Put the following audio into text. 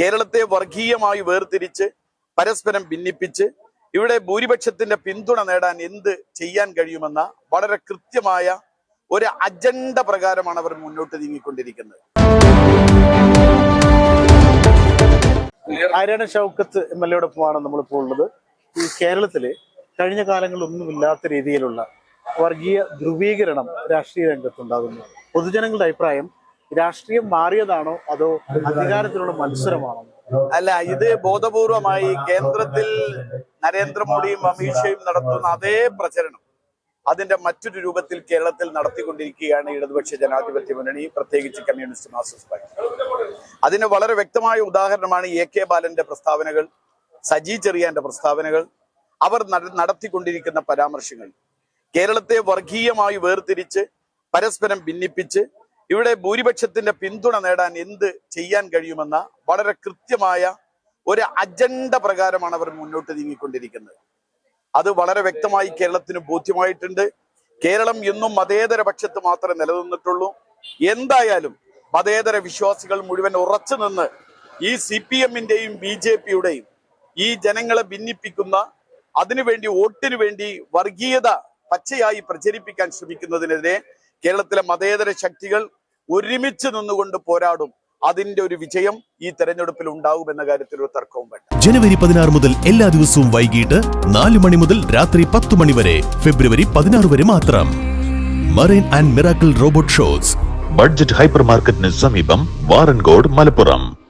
കേരളത്തെ വർഗീയമായി വേർതിരിച്ച് പരസ്പരം ഭിന്നിപ്പിച്ച് ഇവിടെ ഭൂരിപക്ഷത്തിന്റെ പിന്തുണ നേടാൻ എന്ത് ചെയ്യാൻ കഴിയുമെന്ന വളരെ കൃത്യമായ ഒരു അജണ്ട പ്രകാരമാണ് അവർ മുന്നോട്ട് നീങ്ങിക്കൊണ്ടിരിക്കുന്നത്. ആര്യാടൻ ഷൗക്കത്ത് എം എൽ എയോടൊപ്പമാണ് നമ്മളിപ്പോൾ ഉള്ളത്. ഈ കേരളത്തിൽ കഴിഞ്ഞ കാലങ്ങളിലൊന്നുമില്ലാത്ത രീതിയിലുള്ള വർഗീയ ധ്രുവീകരണം രാഷ്ട്രീയ രംഗത്തുണ്ടാകുന്നു. പൊതുജനങ്ങളുടെ അഭിപ്രായം രാഷ്ട്രീയം മാറിയതാണോ അതോ അധികാരത്തിലുള്ള മത്സരമാണോ? അല്ല ഇത് ബോധപൂർവമായി കേന്ദ്രത്തിൽ നരേന്ദ്രമോദിയും അമിത്ഷയും നടത്തുന്ന അതേ പ്രചരണം അതിന്റെ മറ്റൊരു രൂപത്തിൽ കേരളത്തിൽ നടത്തിക്കൊണ്ടിരിക്കുകയാണ് ഇടതുപക്ഷ ജനാധിപത്യ മുന്നണി പ്രത്യേകിച്ച് കമ്മ്യൂണിസ്റ്റ് മാർക്സിസ്റ്റ് പാർട്ടി. അതിന് വളരെ വ്യക്തമായ ഉദാഹരണമാണ് എ കെ ബാലന്റെ പ്രസ്താവനകൾ സജി ചെറിയാന്റെ പ്രസ്താവനകൾ അവർ നടത്തിക്കൊണ്ടിരിക്കുന്ന പരാമർശങ്ങൾ. കേരളത്തെ വർഗീയമായി വേർതിരിച്ച് പരസ്പരം ഭിന്നിപ്പിച്ച് ഇവിടെ ഭൂരിപക്ഷത്തിന്റെ പിന്തുണ നേടാൻ എന്ത് ചെയ്യാൻ കഴിയുമെന്ന വളരെ കൃത്യമായ ഒരു അജണ്ട പ്രകാരമാണ് അവർ മുന്നോട്ട് നീങ്ങിക്കൊണ്ടിരിക്കുന്നത്. അത് വളരെ വ്യക്തമായി കേരളത്തിന് ബോധ്യമായിട്ടുണ്ട്. കേരളം എന്നും മതേതര പക്ഷത്ത് മാത്രമേ നിലനിന്നിട്ടുള്ളൂ. എന്തായാലും മതേതര വിശ്വാസികൾ മുഴുവൻ ഉറച്ചു നിന്ന് ഈ സി പി എമ്മിന്റെയും ബി ജെ പിയുടെയും ഈ ജനങ്ങളെ ഭിന്നിപ്പിക്കുന്ന അതിനുവേണ്ടി വോട്ടിനു വേണ്ടി വർഗീയത പച്ചയായി പ്രചരിപ്പിക്കാൻ ശ്രമിക്കുന്നതിനെതിരെ കേരളത്തിലെ മതേതര ശക്തികൾ ഒരുമിച്ച് നിന്നുകൊണ്ട് പോരാടും. അതിന്റെ ഒരു വിജയം ഈ തെരഞ്ഞെടുപ്പിൽ ഉണ്ടാകുമെന്ന കാര്യത്തിൽ ഒരു തർക്കവും വേണ്ട. ജനുവരി പതിനാറ് മുതൽ എല്ലാ ദിവസവും വൈകിട്ട് നാല് മണി മുതൽ രാത്രി പത്ത് മണി വരെ ഫെബ്രുവരി പതിനാറ് വരെ മാത്രം. Marine and miracle robot shows budget hyper മാർക്കറ്റിന് സമീപം വാറൻകോട് മലപ്പുറം.